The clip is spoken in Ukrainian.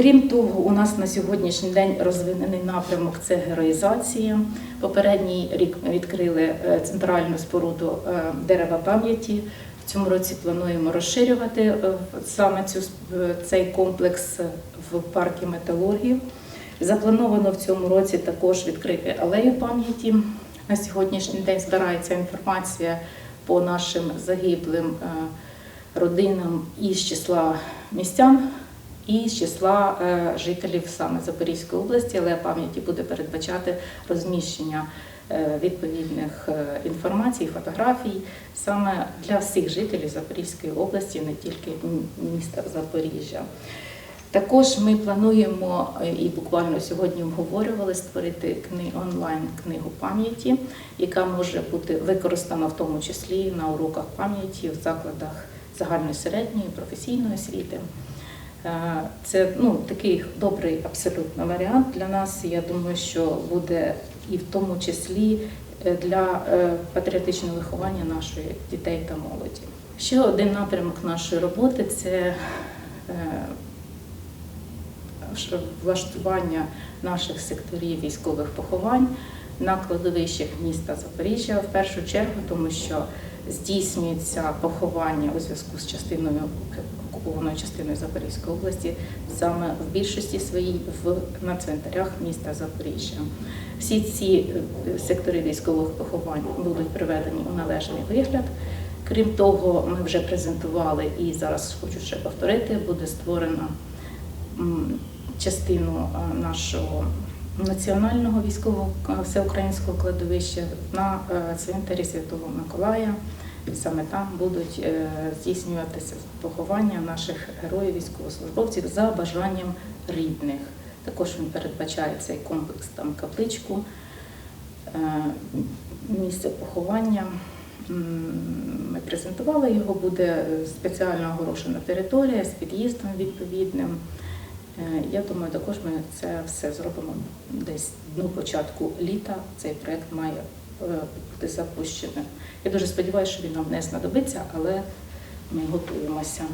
Крім того, у нас на сьогоднішній день розвинений напрямок це героїзація. Попередній рік ми відкрили е, центральну споруду е, дерева пам'яті. В цьому році плануємо розширювати е, саме цю цей комплекс в парку металургів. Заплановано в цьому році також відкрити алею пам'яті. На сьогоднішній день збирається інформація по нашим загиблим родинам із числа містян і з числа е, жителів саме Запорізької області, але пам'яті буде передбачати розміщення е, відповідних е, інформацій, фотографій саме для всіх жителів Запорізької області, не тільки міста Запоріжжя. Також ми плануємо і буквально сьогодні обговорювали створити онлайн книгу пам'яті, яка може бути використана в тому числі на уроках пам'яті в закладах загальної середньої професійної освіти. Е, Це ну, такий добрий абсолютно варіант для нас. Я думаю, що буде і в тому числі е, для е, патріотичного виховання нашої дітей та молоді. Ще один напрямок нашої роботи це влаштування наших секторів військових поховань на кладовищах міста Запоріжжя в першу чергу, тому що здійснюється поховання у зв'язку з частиною окупованою частиною Запорізької області саме в більшості своїй в на цвинтарях міста Запоріжжя. Всі ці е, сектори військових поховань будуть приведені у належний вигляд. Крім того, ми вже презентували і зараз хочу ще повторити, буде створено м, частину е, нашого національного військового е, всеукраїнського кладовища на цвинтарі Святого Миколая. Саме там будуть е, здійснюватися поховання наших героїв військовослужбовців за бажанням рідних. Також він передбачає цей комплекс там капличку, е, місце поховання. Ми презентували його, буде спеціально оголошена територія з під'їздом відповідним. Е, Я думаю, також ми це все зробимо десь ну, початку літа. Цей проект має бути запущеним. Я дуже сподіваюся, що він нам не знадобиться, але ми готуємося.